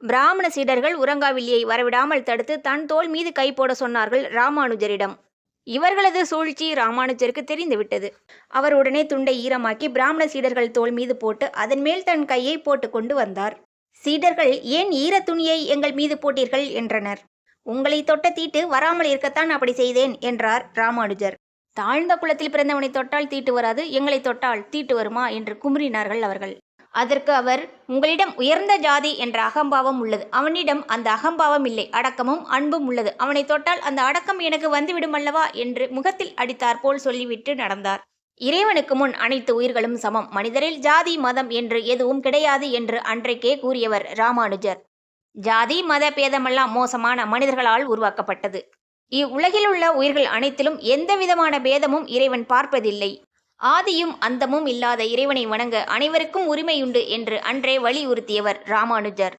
பிராமண சீடர்கள் உறங்காவில்லியை வரவிடாமல் தடுத்து தன் தோள் மீது கை போட சொன்னார்கள் ராமானுஜரிடம். இவர்களது சூழ்ச்சி ராமானுஜருக்கு தெரிந்துவிட்டது. அவர் உடனே துண்டை ஈரமாக்கி பிராமண சீடர்கள் தோள் மீது போட்டு அதன் மேல் தன் கையை போட்டு கொண்டு வந்தார். சீடர்கள் ஏன் ஈர துணியை எங்கள் மீது போட்டீர்கள்? என்றனர். உங்களை தொட்ட தீட்டு வராமல் இருக்கத்தான் அப்படி செய்தேன் என்றார் ராமானுஜர். தாழ்ந்த குலத்தில் பிறந்தவனை தொட்டால் தீட்டு வராது எங்களை தொட்டால் தீட்டு வருமா? என்று குமுறினார்கள் அவர்கள். அதற்கு அவர் உங்களிடம் உயர்ந்த ஜாதி என்ற அகம்பாவம் உள்ளது. அவனிடம் அந்த அகம்பாவம் இல்லை. அடக்கமும் அன்பும் உள்ளது. அவனை தொட்டால் அந்த அடக்கம் எனக்கு வந்துவிடும் அல்லவா என்று முகத்தில் அடித்தார் போல் சொல்லிவிட்டு நடந்தார். இறைவனுக்கு முன் அனைத்து உயிர்களும் சமம். மனிதரில் ஜாதி மதம் என்று எதுவும் கிடையாது என்று அன்றைக்கே கூறியவர் ராமானுஜர். ஜாதி மத பேதமெல்லாம் மோசமான மனிதர்களால் உருவாக்கப்பட்டது. இவ்வுலகில் உள்ள உயிர்கள் அனைத்திலும் எந்த விதமான பேதமும் இறைவன் பார்ப்பதில்லை. ஆதியும் அந்தமும் இல்லாத இறைவனை வணங்க அனைவருக்கும் உரிமையுண்டு என்று அன்றே வலியுறுத்தியவர் ராமானுஜர்.